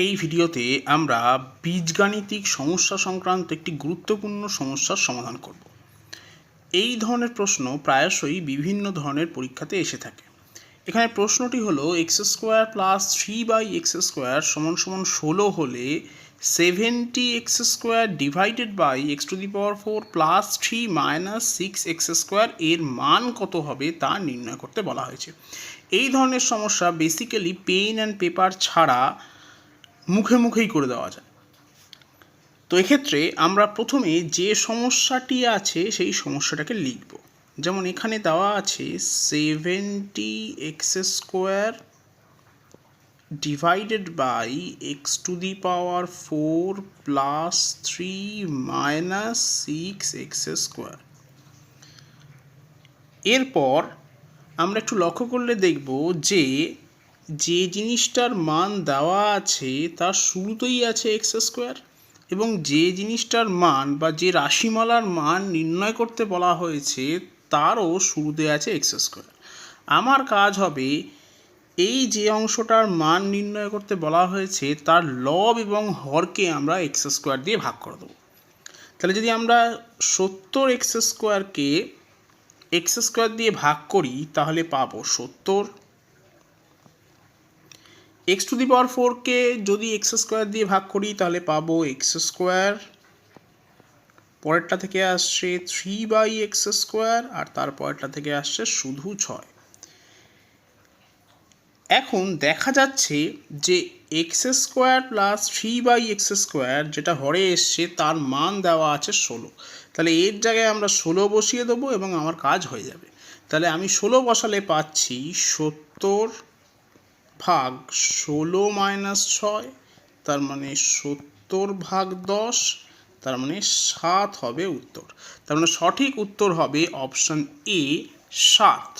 এই ভিডিওতে আমরা বীজগাণিতিক সমস্যা সংক্রান্ত একটি গুরুত্বপূর্ণ সমস্যার সমাধান করব। এই ধরনের প্রশ্ন প্রায়শই বিভিন্ন ধরনের পরীক্ষাতে এসে থাকে। এখানে প্রশ্নটি হলো, x square plus three by x square সমান সমান ষোলো হলে seventy x square divided by x to the power four plus three minus six x square এর মান কত হবে তা নির্ণয় করতে বলা হয়েছে। এই ধরনের সমস্যা বেসিক্যালি পেন অ্যান্ড পেপার ছাড়া মুখে মুখেই করে দেওয়া যায়। তো এক্ষেত্রে আমরা প্রথমে যে সমস্যাটি আছে, সেই সমস্যাটাকে লিখব। যেমন এখানে দেওয়া আছে seventy x square divided by x to the power four plus three minus six x square এরপর আমরা একটু লক্ষ্য করলে দেখব যে যে জিনিসটার মান দেওয়া আছে তার শুরুতেই আছে এক্স স্কোয়ার এবং যে জিনিসটার মান বা যে রাশিমালার মান নির্ণয় করতে বলা হয়েছে তারও শুরুতে আছে এক্স স্কোয়ার। আমার কাজ হবে এই যে অংশটার মান নির্ণয় করতে বলা হয়েছে তার লব এবং হরকে আমরা এক্স স্কোয়ার দিয়ে ভাগ করে দেবো। তাহলে যদি আমরা সত্তর এক্স স্কোয়ারকে এক্স স্কোয়ার দিয়ে ভাগ করি তাহলে পাবো সত্তর এক্স টু দি পাওয়ার ফোরকে যদি এক্স স্কোয়ার দিয়ে ভাগ করি, তাহলে পাবো এক্স স্কোয়ার পরেরটা থেকে আসছে থ্রি বাই এক্স স্কোয়ার আর তার পরেরটা থেকে আসছে শুধু ছয়। এখন দেখা যাচ্ছে যে x square plus three by x square যেটা হরে এসছে, তার মান দেওয়া আছে ষোলো। তাহলে এর জায়গায় আমরা ষোলো বসিয়ে দেবো এবং আমার কাজ হয়ে যাবে। তাহলে আমি ষোলো বসালে পাচ্ছি সত্তর ভাগ ষোলো মাইনাস ছয়, তার মানে সত্তর ভাগ দশ, তার মানে সাত হবে উত্তর। তার মানে সঠিক উত্তর হবে অপশান এ, সাত।